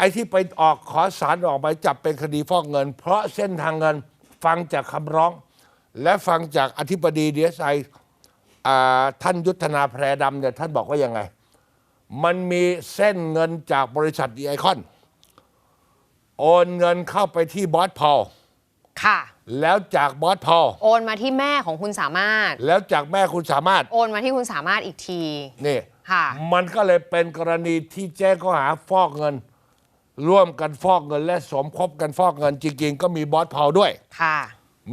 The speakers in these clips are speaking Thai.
ไอ้ที่ไปออกขอสารออกหมายจับเป็นคดีฟอกเงิน เพราะเส้นทางเงินฟังจากคำร้อง และฟังจากอธิบดีดีเอสไอท่านยุทธนาแพรดำเนี่ยท่านบอกว่ายังไง มันมีเส้นเงินจากบริษัทดีไอคอน โอนเงินเข้าไปที่บอสพอลค่ะ แล้วจากบอสพอลโอนมาที่แม่ของคุณสามารถ แล้วจากแม่คุณสามารถ โอนมาที่คุณสามารถอีกทีนี่ค่ะ มันก็เลยเป็นกรณีที่แจ้งข้อหาฟอกเงิน ร่วมกันฟอกเงินและสมคบกันฟอกเงินจริงๆ ก็มีบอสพอลด้วย ค่ะ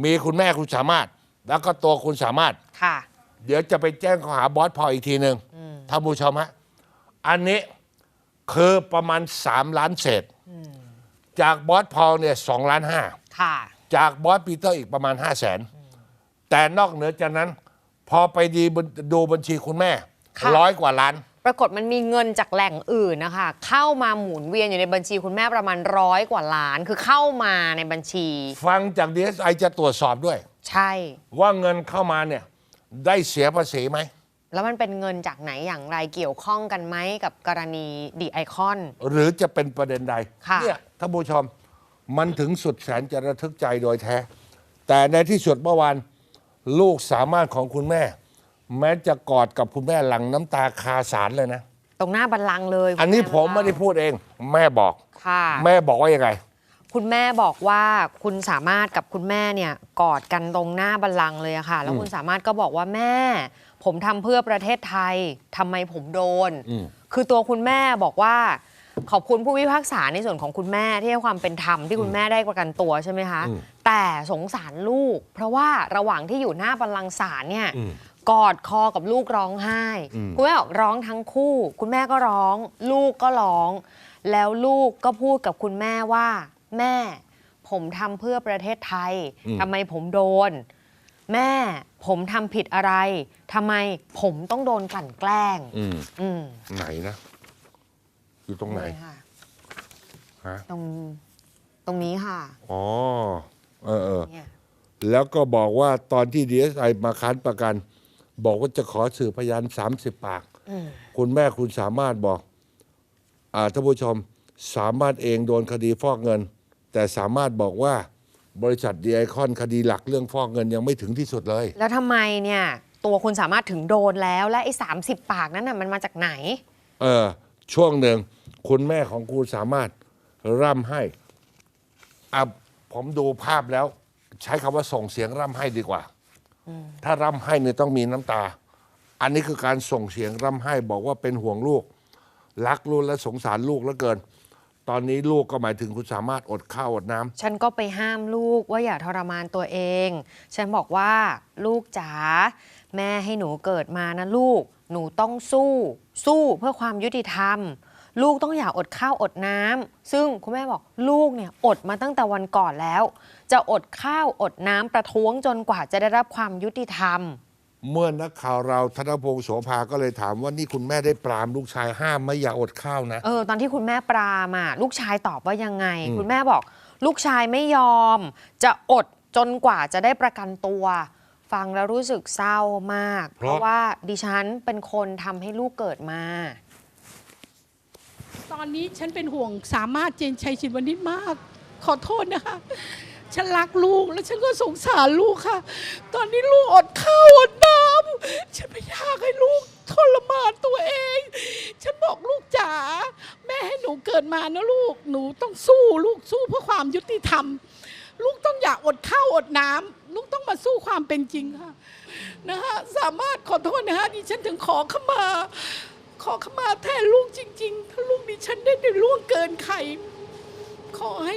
มีคุณแม่คุณสามารถ แล้วก็ตัวคุณสามารถ ค่ะ เดี๋ยวจะไปแจ้งข้อหาบอสพอลอีกทีหนึ่งท่านผู้ชมฮะอันนี้คือประมาณ 3 ล้านเศษ จากบอสพอลเนี่ยสล้านห้าค่ะ จากบอสปีเตอร์อีกประมาณ5 0 0แสนแต่นอกเหนือจากนั้น พอไปดีบนดูบัญชีคุณแม่ค่ะ ร้อยกว่าล้าน ปรากฏมันมีเงินจากแหล่งอื่นนะคะ เข้ามาหมุนเวียนอยู่ในบัญชีคุณแม่ประมาณร้อยกว่าล้าน คือเข้ามาในบัญชี ฟังจาก DSI จะตรวจสอบด้วย ใช่ ว่าเงินเข้ามาเนี่ยได้เสียภาษีไหม แล้วมันเป็นเงินจากไหนอย่างไรเกี่ยวข้องกันไหมกับกรณีดีไอคอน หรือจะเป็นประเด็นใดค่ะ เนี่ยท่านผู้ชมมันถึงสุดแสนจะระทึกใจโดยแท้ แต่ในที่สุดเมื่อวานลูกสามารถของคุณแม่ แม้จะกอดกับคุณแม่หลังน้ำตาคาสารเลยนะ ตรงหน้าบัลลังก์เลยอันนี้คุณผมไม่ได้พูดเอง แม่บอก ค่ะ แม่บอกว่ายังไง คุณแม่บอกว่าคุณสามารถกับคุณแม่เนี่ยกอดกันตรงหน้าบัลลังก์เลยอะค่ะ แล้วคุณสามารถก็บอกว่าแม่ ผมทำเพื่อประเทศไทยทำไมผมโดน อืม คือตัวคุณแม่บอกว่า ขอบคุณผู้พิพากษาในส่วนของคุณแม่ที่ให้ความเป็นธรรมที่คุณแม่ได้ประกันตัวใช่ไหมคะ แต่สงสารลูก เพราะว่าระหว่างที่อยู่หน้าบัลลังก์ศาลเนี่ย กอดคอกับลูกร้องไห้ คุณแม่บอกร้องทั้งคู่ คุณแม่ก็ร้อง ลูกก็ร้อง แล้วลูกก็พูดกับคุณแม่ว่า แม่ ผมทำเพื่อประเทศไทยทำไมผมโดน แม่ ผมทำผิดอะไรทำไมผมต้องโดนกลั่นแกล้ง อืมอืมไหนนะ อยู่ตรงไหนค่ะฮะตรงตรงนี้ค่ะอ๋อเออเออ เนี่ย แล้วก็บอกว่าตอนที่ DSI มาค้านประกัน บอกว่าจะขอสื่อพยาน30ปาก คุณแม่คุณสามารถบอกอาท่านผู้ชมสามารถเองโดนคดีฟอกเงิน แต่สามารถบอกว่าบริษัทดีไอคอนคดีหลักเรื่องฟอกเงินยังไม่ถึงที่สุดเลย แล้วทำไมเนี่ย ตัวคุณสามารถถึงโดนแล้วและไอ้สาปากนั้นน่ะมันมาจากไหน เออ ช่วงหนึ่งคุณแม่ของคุณสามารถร่ำให้อะผมดูภาพแล้ว ใช้คำว่าส่งเสียงร่ำให้ดีกว่า ถ้าร่ำให้เนี่ยต้องมีน้ำตา อันนี้คือการส่งเสียงร่ำให้บอกว่าเป็นห่วงลูก รักลูกและสงสารลูกเหลือเกิน ตอนนี้ลูกก็หมายถึงคุณสามารถอดข้าวอดน้ำ ฉันก็ไปห้ามลูกว่าอย่าทรมานตัวเอง ฉันบอกว่าลูกจ๋าแม่ให้หนูเกิดมานะลูก หนูต้องสู้ สู้เพื่อความยุติธรรม ลูกต้องอย่าอดข้าวอดน้ำซึ่งคุณแม่บอกลูกเนี่ยอดมาตั้งแต่วันก่อนแล้ว จะอดข้าวอดน้ำประท้วงจนกว่าจะได้รับความยุติธรรม เมื่อนักข่าวเราธนพงศ์โสภาก็เลยถามว่านี่คุณแม่ได้ปรามลูกชายห้ามไม่อย่าอดข้าวนะเออตอนที่คุณแม่ปรามอะลูกชายตอบว่ายังไง คุณแม่บอก ลูกชายไม่ยอม จะอดจนกว่าจะได้ประกันตัวฟังแล้วรู้สึกเศร้ามาก เพเพราะราะว่าดิฉันเป็นคนทำให้ลูกเกิดมาต อนนี้ฉันเป็นห่วงสามารถเจนชัยชินวนิชมาก ขอโทษนะคะ ฉันรักลูกแล้วฉันก็สงสารลูกค่ะ ตอนนี้ลูกอดข้าวอดน้ำฉันไม่อยากให้ลูกทรมานตัวเอง ฉันบอกลูกจ๋าแม่ให้หนูเกิดมานะลูกหนูต้องสู้ลูกสู้เพื่อความยุติธรรม ลูกต้องอยากอดข้าวอดน้ำลูกต้องมาสู้ความเป็นจริงค่ะนะคะสามารถขอโทษนะคะดิฉันถึงขอขมา ขอขมาแทนลูกจริง ๆ ถ้าลูกดิฉันได้ได้ล่วงเกินใคร ขอให้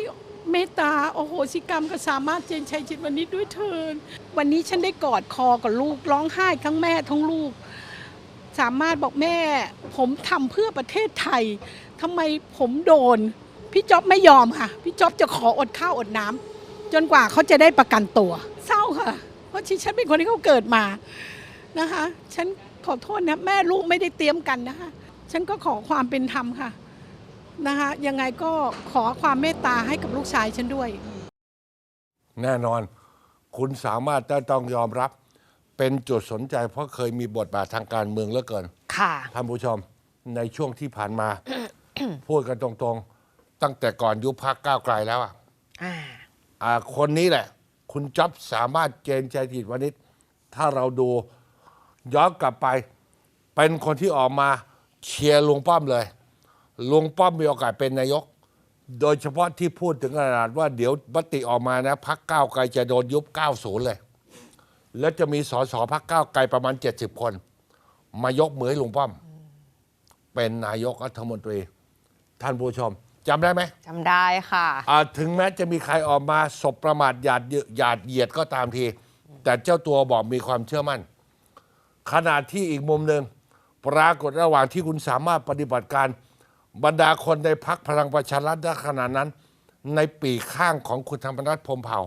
เมตตาโอโหสิกรรมกับสามารถเจนชัยจิตวันนี้ด้วยเถินวันนี้ฉันได้กอดคอกับลูกร้องไห้ทั้งแม่ทั้งลูก สามารถบอกแม่ ผมทำเพื่อประเทศไทยทำไมผมโดน พี่จ๊อบไม่ยอมค่ะ พี่จ๊อบจะขออดข้าวอดน้ำจนกว่าเขาจะได้ประกันตัว เศร้าค่ะ เพราะที่ฉันเป็นคนที่เขาเกิดมานะคะ ฉัน ขอโทษนะแม่ลูกไม่ได้เตรียมกันนะคะ ฉันก็ขอความเป็นธรรมค่ะนะคะยังไงก็ขอความเมตตาให้กับลูกชายฉันด้วย แน่นอน คุณสามารถจะต้องยอมรับ เป็นจุดสนใจเพราะเคยมีบทบาททางการเมืองเหลือเกิน ค่ะ ท่านผู้ชมในช่วงที่ผ่านมา พูดกันตรงตั้งแต่ก่อนยุบพักก้าวไกลแล้วอะอ่า อ่าคนนี้แหละ คุณจ๊อบสามารถเจนใจจิตวณิชถ้าเราดู ย้อนกลับไป เป็นคนที่ออกมาเชียร์ลุงป้อมเลย ลุงป้อมมีโอกาสเป็นนายก โดยเฉพาะที่พูดถึงขนาดว่าเดี๋ยวมติออกมานะพักก้าวไกลจะโดนยุบ 90 เลย แล้วจะมีสสพักก้าวไกลประมาณ 70 คน มายกมือให้ลุงป้อม เป็นนายกรัฐมนตรี ท่านผู้ชมจำได้ไหมจำได้ค่ะอ่าถึงแม้จะมีใครออกมาสบประมาทหยาดเยหยาดเหยียดก็ตามที แต่เจ้าตัวบอกมีความเชื่อมั่น ขณะที่อีกมุมหนึ่งปรากฏระหว่างที่คุณสามารถปฏิบัติการบรรดาคนในพักพลังประชารัฐณขณะนั้น ในปีกข้างของคุณธรรมนัฐพรหมเผ่า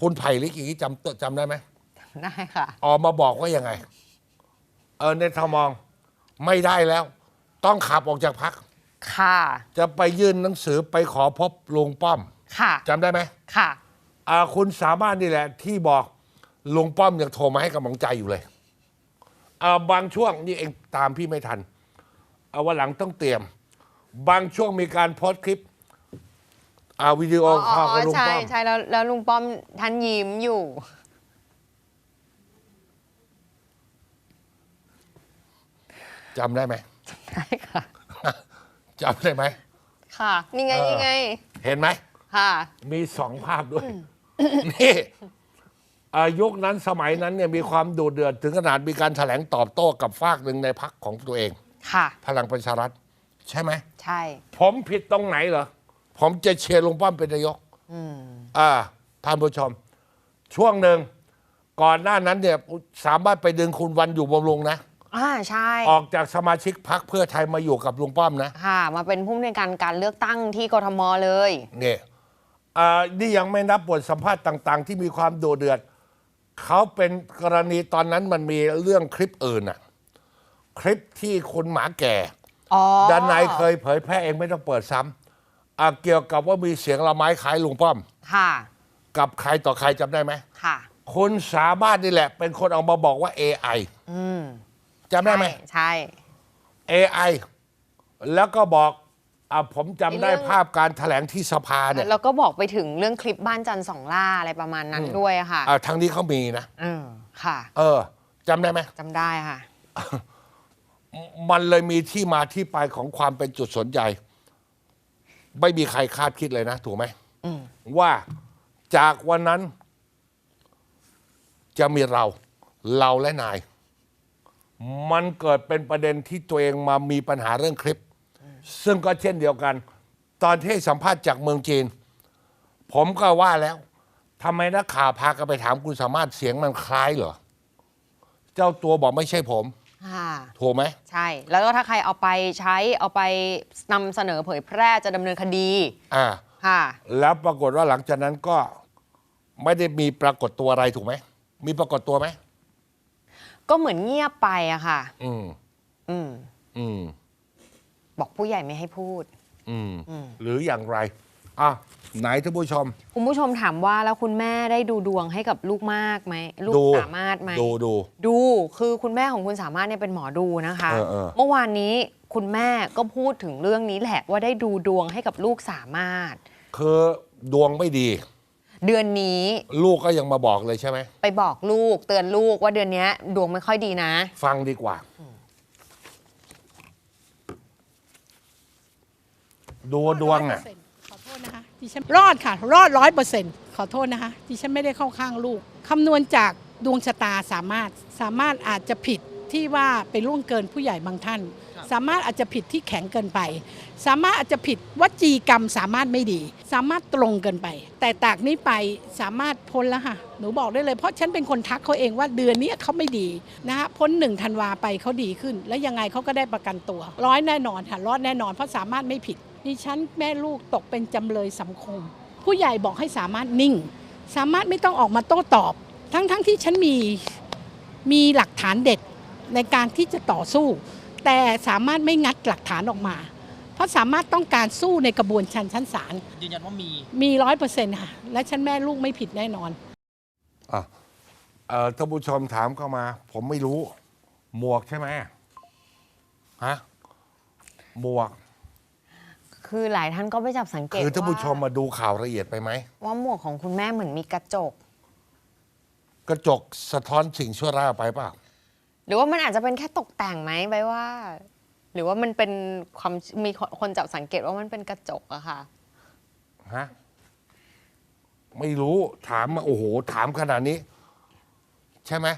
คุณไผ่ลิกิจำจำได้ไหมได้ค่ะ ออกมาบอกว่ายังไง เออในทมองไม่ได้แล้ว ต้องขับออกจากพักค่ะ จะไปยื่นหนังสือไปขอพบลุงป้อม ค่ะจำได้ไหมค่ะ อ่าคุณสามารถนี่แหละ ที่บอกลุงป้อมยังโทรมาให้กำลังใจอยู่เลย อ่าบางช่วงนี่เองตามพี่ไม่ทัน เอาวันหลังต้องเตรียม บางช่วงมีการโพสต์คลิปอ่าวิดีโออ๋อคอลกับลุงใช่ป้อม ใช่แล้วแล้วลุงป้อมท่านยิ้มอยู่ จำได้ไหมได้ค่ะ จำได้ไหม ค่ะ นี่ไง เออ นี่ไง เห็นไหม ค่ะ มีสองภาพด้วย นี่ อายุคนั้นสมัยนั้นเนี่ยมีความดูเดือด ถึงขนาดมีการแถลงตอบโต้กับฝากหนึ่งในพักของตัวเอง ค่ะ พลังประชารัฐ ใช่ไหม ใช่ ผมผิดตรงไหนเหรอ ผมจะเชียร์ลุงป้อมเป็นนายกอืมอ่าท่านผู้ชม ช่วงหนึ่งก่อนหน้านั้นเนี่ยสามารถไปดึงคุณวันอยู่บำรุงนะอ่าใช่ ออกจากสมาชิกพักเพื่อไทยมาอยู่กับลุงป้อมนะค่ะ มาเป็นผู้ในวยการการเลือกตั้งที่กทมเลยเนี่ยอ่านี่ยังไม่นับบทสัมภาษณ์ต่าง ๆ ที่มีความโดดเดือด เขาเป็นกรณีตอนนั้นมันมีเรื่องคลิปอื่นอะคลิปที่คุณหมาแก่อ๋อด้านในเคยเผยแพร่เองไม่ต้องเปิดซ้ำอ่าเกี่ยวกับว่ามีเสียงละไม้คล้ายลุงป้อม ค่ะ กับใครต่อใครจำได้ไหมค่ะ คุณสามารถนี่แหละ เป็นคนออกมาบอกว่า AI อืมจำได้ไหม ใช่ AI แล้วก็บอก อะผมจำได้เรื่องภาพการแถลงที่สภาเนี่ยแล้วก็บอกไปถึงเรื่องคลิปบ้านจันทร์สองล่าอะไรประมาณนั้นด้วยค่ะอะทางนี้เขามีนะอืมค่ะเออจำได้ไหม จำได้ค่ะ มันเลยมีที่มาที่ไปของความเป็นจุดสนใจ ไม่มีใครคาดคิดเลยนะ ถูกไหมอืมว่าจากวันนั้น จะมีเรา เราและนาย มันเกิดเป็นประเด็นที่ตัวเองมามีปัญหาเรื่องคลิป ซึ่งก็เช่นเดียวกัน ตอนที่ให้สัมภาษณ์จากเมืองจีน ผมก็ว่าแล้วทำไมนักข่าวพากันไปถามคุณสามารถเสียงมันคล้ายเหรอ เจ้าตัวบอกไม่ใช่ผม ค่ะถูกไหม ใช่ แล้วก็ถ้าใครเอาไปใช้เอาไปนำเสนอเผยแพร่จะดำเนินคดี อ่า ค่ะ แล้วปรากฏว่าหลังจากนั้นก็ไม่ได้มีปรากฏตัวอะไรถูกไหม มีปรากฏตัวไหม ก็เหมือนเงียบไปอะค่ะ อืม อืม อืม บอกผู้ใหญ่ไม่ให้พูด อืมอืม หรืออย่างไรอะไหนท่านผู้ชม คุณผู้ชมถามว่าแล้วคุณแม่ได้ดูดวงให้กับลูกมากไหมลูกดู สามารถไหม ดูดู ดูคือคุณแม่ของคุณสามารถเนี่ยเป็นหมอดูนะคะ เออเออ เมื่อวานนี้คุณแม่ก็พูดถึงเรื่องนี้แหละว่าได้ดูดวงให้กับลูกสามารถ คือดวงไม่ดี เดือนนี้ลูกก็ยังมาบอกเลยใช่ไหม ไปบอกลูกเตือนลูกว่าเดือนเนี้ยดวงไม่ค่อยดีนะ ฟังดีกว่า ดูดวงอะ ขอโทษนะคะดิฉันรอดค่ะ รอดร้อยเปอร์เซ็นต์ขอโทษนะคะดิฉันไม่ได้เข้าข้างลูกคำนวณจากดวงชะตาสามารถสามารถอาจจะผิดที่ว่าไปล่วงเกินผู้ใหญ่บางท่าน สามารถอาจจะผิดที่แข็งเกินไป สามารถอาจจะผิดวจีกรรมสามารถไม่ดี สามารถตรงเกินไป แต่ตากนี้ไปสามารถพ้นแล้วค่ะหนูบอกได้เลยเพราะฉันเป็นคนทักเขาเองว่าเดือนนี้เขาไม่ดีนะคะพ้นหนึ่งธันวาไปเขาดีขึ้น แล้วยังไงเขาก็ได้ประกันตัวร้อยแน่นอนค่ะรอดแน่นอนเพราะสามารถไม่ผิด ดิฉันแม่ลูกตกเป็นจำเลยสังคม ผู้ใหญ่บอกให้สามารถนิ่ง สามารถไม่ต้องออกมาโต้ตอบ ทั้งๆทที่ฉันมีมีหลักฐานเด็ดในการที่จะต่อสู้ แต่สามารถไม่งัดหลักฐานออกมา เพราะสามารถต้องการสู้ในกระบวนการชั้นศาลยืนยันว่ามีมีร้อยเปอร์เซ็นต์ค่ะและฉันแม่ลูกไม่ผิดแน่นอนอะเอ่อท่านผู้ชมถามเข้ามา ผมไม่รู้ หมวกใช่ไหมฮะหมวก คคือหลายท่านก็ไปจับสังเกตคือท่านผู้ชมว่ามาดูข่าวละเอียดไปไหม ว่าหมวกของคุณแม่เหมือนมีกระจก กระจกสะท้อนสิ่งชั่วร้ายออกไปเปล่า หรือว่ามันอาจจะเป็นแค่ตกแต่งไหมใบว่า หรือว่ามันเป็นความมีคนจับสังเกตว่ามันเป็นกระจกอะค่ะฮะไม่รู้ถามมาโอ้โห ถามขนาดนี้ ใช่ไหม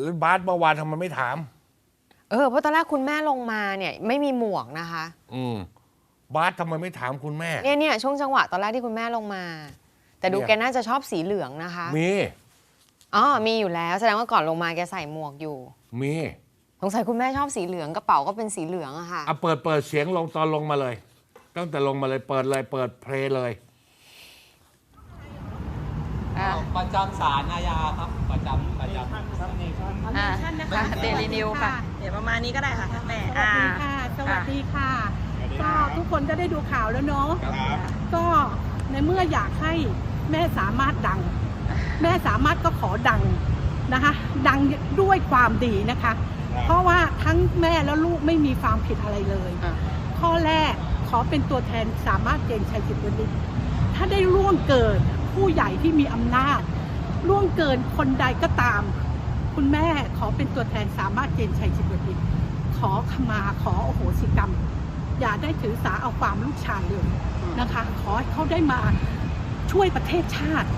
แล้วบาสเมื่อวานทำไมไม่ถาม เออเพราะตอนแรกคุณแม่ลงมาเนี่ย ไม่มีหมวกนะคะ อืม บาสทำไมไม่ถามคุณแม่ เนี่ยเนี่ยช่วงจังหวะตอนแรกที่คุณแม่ลงมา แต่ดูเนี่ย แกน่าจะชอบสีเหลืองนะคะมีอ๋อมีอยู่แล้วแสดงว่าก่อนลงมาแกใส่หมวกอยู่มีสงสัยคุณแม่ชอบสีเหลืองกระเป๋าก็เป็นสีเหลืองอะค่ะอะเปิดเปิดเสียงลงตอนลงมาเลย ตั้งแต่ลงมาเลยเปิดเลยเปิดเพลงเลยประจำสารอาญาครับ ประจำประจำ อ่าเดลินิวค่ะ เดี๋ยวประมาณนี้ก็ได้ค่ะท่านแม่สวัสดีค่ะ สวัสดีค่ะ ก็ทุกคนก็ได้ดูข่าวแล้วเนาะก็ในเมื่ออยากให้แม่สามารถดัง แม่สามารถก็ขอดังนะคะ ดังด้วยความดีนะคะ เพราะว่าทั้งแม่และลูกไม่มีความผิดอะไรเลยอะข้อแรกขอเป็นตัวแทนสามารถเจนชัยจิตวณิชถ้าได้ล่วงเกินผู้ใหญ่ที่มีอำนาจล่วงเกินคนใดก็ตาม คุณแม่ขอเป็นตัวแทนสามารถเจนชัยจิตวณิชขอขมาขอโอโหสิกรรม อย่าได้ถือสาเอาความลูกชายเลยนะคะ ขอให้เขาได้มาช่วยประเทศชาติ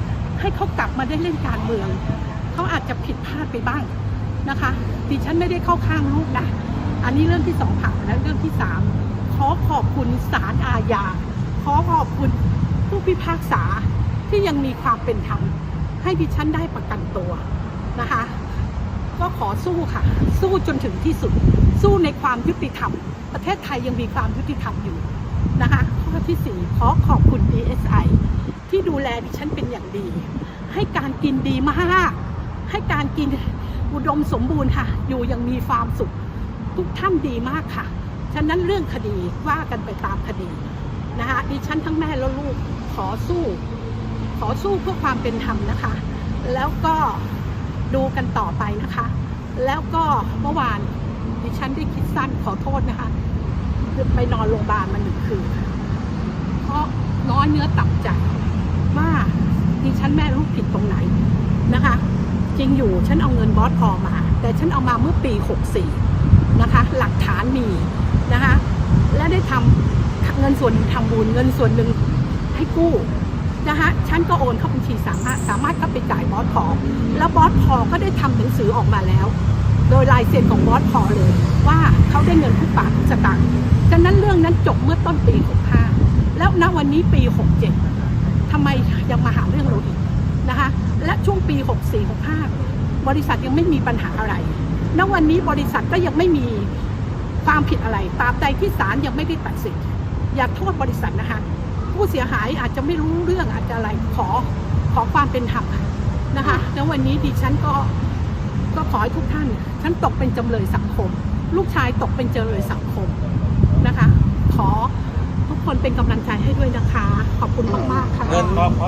ให้เขากลับมาได้เล่นการเมือง เขาอาจจะผิดพลาดไปบ้างนะคะ ดิฉันไม่ได้เข้าข้างลูกนะ อันนี้เรื่องที่สองผ่านแล้วเรื่องที่สามขอขอบคุณศาลอาญา ขอขอบคุณผู้พิพากษาที่ยังมีความเป็นธรรมให้ดิฉันได้ประกันตัวนะคะ ก็ขอสู้ค่ะ สู้จนถึงที่สุด สู้ในความยุติธรรม ประเทศไทยยังมีความยุติธรรมอยู่นะคะ ข้อที่สี่ขอขอบคุณ DSI ที่ดูแลดิฉันเป็นอย่างดี ให้การกินดีมาก ให้การกินอุดมสมบูรณ์ค่ะ อยู่ยังมีความสุข ทุกท่านดีมากค่ะ ฉะนั้นเรื่องคดีว่ากันไปตามคดีนะคะดิฉันทั้งแม่และลูกขอสู้ ขอสู้เพื่อความเป็นธรรมนะคะ แล้วก็ดูกันต่อไปนะคะ แล้วก็เมื่อวาน ฉันได้คิดสั้นขอโทษนะคะคือไปนอนโรงพยาบาลมาหนึ่งคืนเพราะน้อยเนื้อต่ำใจว่าดิฉันแม่ลูกผิดตรงไหนนะคะ จริงอยู่ฉันเอาเงินบอสพอมา แต่ฉันเอามาเมื่อปี 64 นะคะ หลักฐานมีนะคะ และได้ทำเงินส่วนหนึ่งทำบุญเงินส่วนหนึ่งให้กู้นะคะฉันก็โอนเข้าบัญชีสามารถสามารถเข้าไปจ่ายบอสพอแล้วบอสพอก็ได้ทำหนังสือออกมาแล้ว โดยลายเซ็นของบอสพอเลย ว่าเขาได้เงินทุกบาททุกสตางค์ฉะนั้นเรื่องนั้นจบเมื่อต้นปี 65 แล้วณวันนี้ปี 67ทำไมยังมาหาเรื่องเราอีกนะคะและช่วงปี 64 65 บริษัทยังไม่มีปัญหาอะไรณวันนี้บริษัทก็ยังไม่มีความผิดอะไรตราบใดที่ศาลยังไม่ได้ตัดสินอย่าโทษบริษัทนะคะผู้เสียหายอาจจะไม่รู้เรื่องอาจจะอะไรขอขอความเป็นธรรมนะคะแล้ววันนี้ดิฉันก็ ก็ขอให้ทุกท่าน ฉันตกเป็นจำเลยสังคม ลูกชายตกเป็นจำเลยสังคมนะคะ ขอทุกคนเป็นกำลังใจให้ด้วยนะคะ ขอบคุณมากๆค่ะเงิน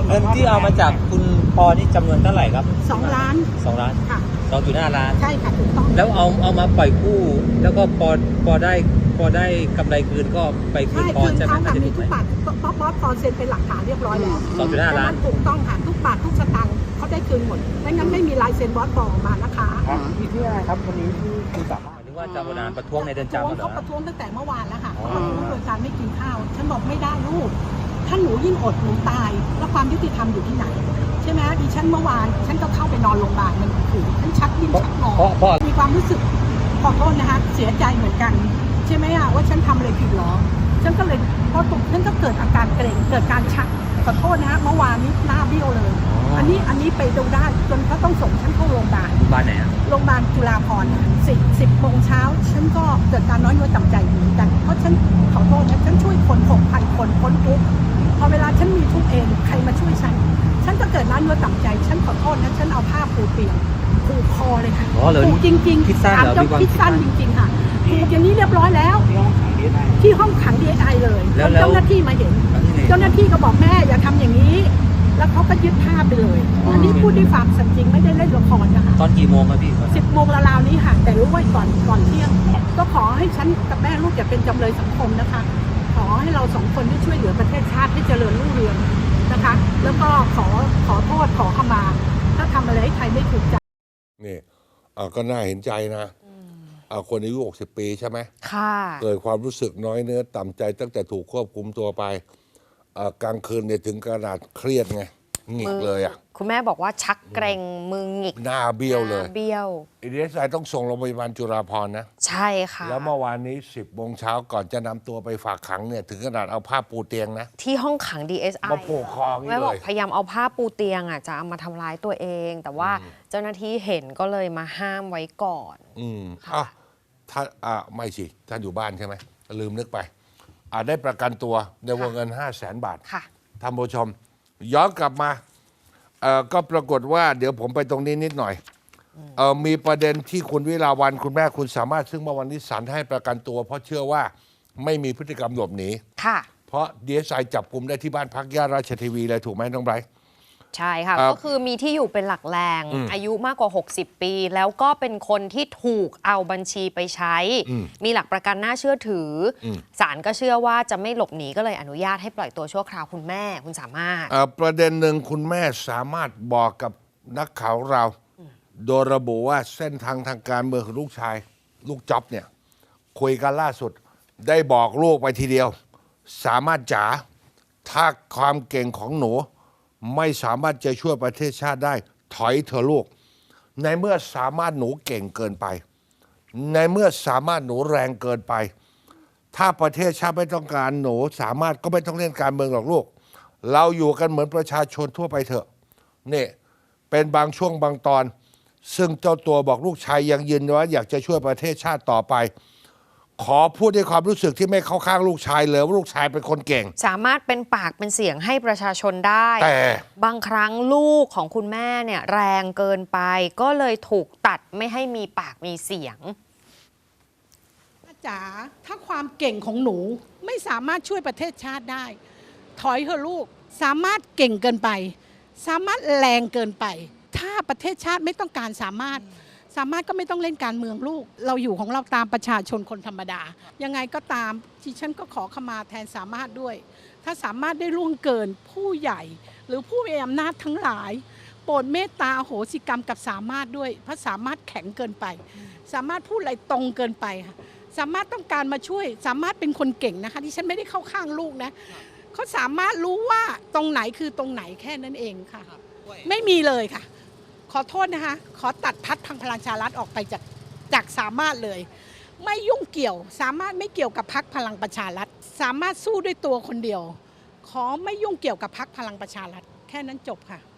เงินที่เอามาจากคุณปอนี่จำนวนเท่าไหร่ครับสองล้านสองล้านค่ะ สองจุดห้าล้าน ใช่ค่ะถูกต้องแล้วเอาเอามาปล่อยกู้ แล้วก็พอพอได้พอได้กำไรคืนก็ไปคืนใช่ปอคืนใช่ไหมเขาค่ะจะมีถูกทุไหกมบาทบอสบอสพอเซ็นเป็นหลักฐานเรียบร้อยแล้วสองจุดห้าล้านดังนั้นถูกต้องค่ะทุกบาททุกสตางค์ เขาได้คืนหมดไม่งั้นไม่มีลายเซ็นบอสปอออกมานะคะมีที่อะไรครับวันนี้ที่คุณสามารถหมายถึงว่าจะประดานประท้วงในเดือนประจำท้วงเหรเขาอ ประท้วงตั้งแต่เมื่อวานแล้วค่ะอ๋อ เขาประท้วงโดยการไม่กินข้าวฉันบอกไม่ได้ลูกถ้าหนูยิ่งอดหนูตาย แล้วความยุติธรรมอยู่ที่ไหน ใช่ไหมดิฉันเมื่อวาน ฉันก็เข้าไปนอนโรงพยาบาลมันคือฉันชักดิ้นชักงอ เพราะเพราะ มีความรู้สึกขอโทษนะคะเสียใจเหมือนกัน ใช่ไหมอะว่าฉันทำอะไรผิดหรอ ฉันก็เลยพอตกฉันก็เกิดอาการเกร็งเกิดการชัก ขอโทษนะฮะเมื่อวานนี้หน้าเบี้ยวเลย อันนี้อันนี้ไปดูได้จนเขาต้องส่งฉันเข้าโรงพยาบาลบ้านไหนอะโรงพยาบาลจุฬาภรณ์สิบสิบโมงเช้าฉันก็เกิดการน้อยเนื้อต่ำใจเหมือนกันเพราะฉันขอโทษนะฉันช่วยคนหกพันคนพ้นทุกข์พอเวลาฉันมีทุกข์เองใครมาช่วยฉัน ฉันก็เกิดน้อยเนื้อต่ำใจ ฉันขอโทษนะฉันเอาผ้าปูเปียกผูกคอเลยค่ะอ๋อเหรอผูกจริงๆคิดสั้นเหรอถามมีความคิดสั้นคิดสั้นจริงๆค่ะผูกอย่างนี้เรียบร้อยแล้ว ที่ห้องขังดีไอเลยแล้วจนแล้ว เจ้าหน้าที่มาเห็นแล้วที่ไหนเจ้าหน้าที่ก็บอกแม่อย่าทำอย่างนี้ แล้วเขาก็ยึดภาพไปเลยอ๋ออั อันนี้พูดด้วยความสัตย์จริงไม่ได้เล่นละครนะคะตอนกี่โมงครับพี่สิบโมงราวๆนี้ค่ะแต่รู้ไว้ก่อนก่อนเที่ยงก็ขอให้ฉันกับแม่ลูกอย่าเป็นจำเลยสังคมนะคะขขอให้เราสองคนได้ช่วยเหลือประเทศชาติให้เจริญรุ่งเรืองนะคะ แล้วก็ขอขอโทษขอขมา ถ้าทำอะไรให้ใครไม่ถูกใจ นี่อ่าก็น่าเห็นใจนะ อ่าคนอายุ 60 ปีใช่ไหมค่ะ เกิดความรู้สึกน้อยเนื้อต่ำใจตั้งแต่ถูกควบคุมตัวไปอ่ากลางคืนเนี่ยถึงขนาดเครียดไงหงิกเลยอะ คุณแม่บอกว่าชักเกรงมือหงิกหน้าเบี้ยวเลยหน้าเบี้ยว อีดีเอสไอต้องส่งโรงพยาบาลจุฬาภรณ์นะ ใช่ค่ะแล้วเมื่อวานนี้ 10โมงเช้าก่อนจะนำตัวไปฝากขังเนี่ยถึงขนาดเอาผ้าปูเตียงนะ ที่ห้องขัง DSI มาผูกคออย่างนี้แม่บอกเลยพยายามเอาผ้าปูเตียงอะจะเอามาทำร้ายตัวเอง แต่ว่าเจ้าหน้าที่เห็นก็เลยมาห้ามไว้ก่อน อืมค่ะอะ ถ้าอะไม่สิท่านอยู่บ้านใช่ไหมลืมนึกไปอะได้ประกันตัวในวงเงิน 5 0 0แสนบาทค่ะ ท่านผู้ชม ย้อนกลับมาเอ่อก็ปรากฏว่าเดี๋ยวผมไปตรงนี้นิดหน่อยเอ่อมีประเด็นที่คุณวิลาวันคุณแม่คุณสามารถซึ่งเมื่อวันนี้ศาลให้ประกันตัว เพราะเชื่อว่าไม่มีพฤติกรรมหลบหนี ค่ะ เพราะดีเอสไอจับกลุ่มได้ที่บ้านพักย่านราชเทีวีเลยถูกไหมน้องไบรท์ ใช่ค่ะครับก็คือมีที่อยู่เป็นหลักแหล่งอืมอายุมากกว่า 60 ปี แล้วก็เป็นคนที่ถูกเอาบัญชีไปใช้อืมมีหลักประกันน่าเชื่อถืออมศาลก็เชื่อว่าจะไม่หลบหนีก็เลยอนุญาตให้ปล่อยตัวชั่วคราวคุณแม่คุณสามารถเอ่อประเด็นหนึ่งคุณแม่สามารถบอกกับนักข่าวเรา โดยระบุว่าเส้นทางทางการเมืองของลูกชาย ลูกจ๊อบเนี่ยคุยกันล่าสุดได้บอกลูกไปทีเดียว สามารถจ๋าถ้าความเก่งของหนู ไม่สามารถจะช่วยประเทศชาติได้ ถอยเธอะลูก ในเมื่อสามารถหนูเก่งเกินไป ในเมื่อสามารถหนูแรงเกินไป ถ้าประเทศชาติไม่ต้องการหนูสามารถก็ไม่ต้องเล่นการเมืองหรอกลูก เราอยู่กันเหมือนประชาชนทั่วไปเถอะนี่เป็นบางช่วงบางตอน ซึ่งเจ้าตัวบอกลูกชายยังยืนว่าอยากจะช่วยประเทศชาติต่อไป ขอพูดด้วยความรู้สึกที่ไม่เข้าข้างลูกชายเลยว่าลูกชายเป็นคนเก่ง สามารถเป็นปากเป็นเสียงให้ประชาชนได้ แต่บางครั้งลูกของคุณแม่เนี่ยแรงเกินไป ก็เลยถูกตัดไม่ให้มีปากมีเสียงจ๋าถ้าความเก่งของหนูไม่สามารถช่วยประเทศชาติได้ ถอยเถอะลูกสามารถเก่งเกินไป สามารถแรงเกินไป ถ้าประเทศชาติไม่ต้องการสามารถ สามารถก็ไม่ต้องเล่นการเมืองลูก เราอยู่ของเราตามประชาชนคนธรรมดา ยังไงก็ตามที่ฉันก็ขอขมาแทนสามารถด้วย ถ้าสามารถได้ล่วงเกินผู้ใหญ่ หรือผู้มีอำนาจทั้งหลาย โปรดเมตตาอโหสิกรรมกับสามารถด้วย เพราะสามารถแข็งเกินไป สามารถพูดอะไรตรงเกินไปค่ะสามารถต้องการมาช่วย สามารถเป็นคนเก่งนะคะที่ฉันไม่ได้เข้าข้างลูกนะเขาสามารถรู้ว่าตรงไหนคือตรงไหนแค่นั้นเองค่ะ ไม่มีเลยค่ะ ขอโทษนะคะ ขอตัดพัดพังพลังชารัฐออกไปจากจากสามารถเลย ไม่ยุ่งเกี่ยว สามารถไม่เกี่ยวกับพักพลังประชารัฐ สามารถสู้ด้วยตัวคนเดียว ขอไม่ยุ่งเกี่ยวกับพักพลังประชารัฐ แค่นั้นจบค่ะ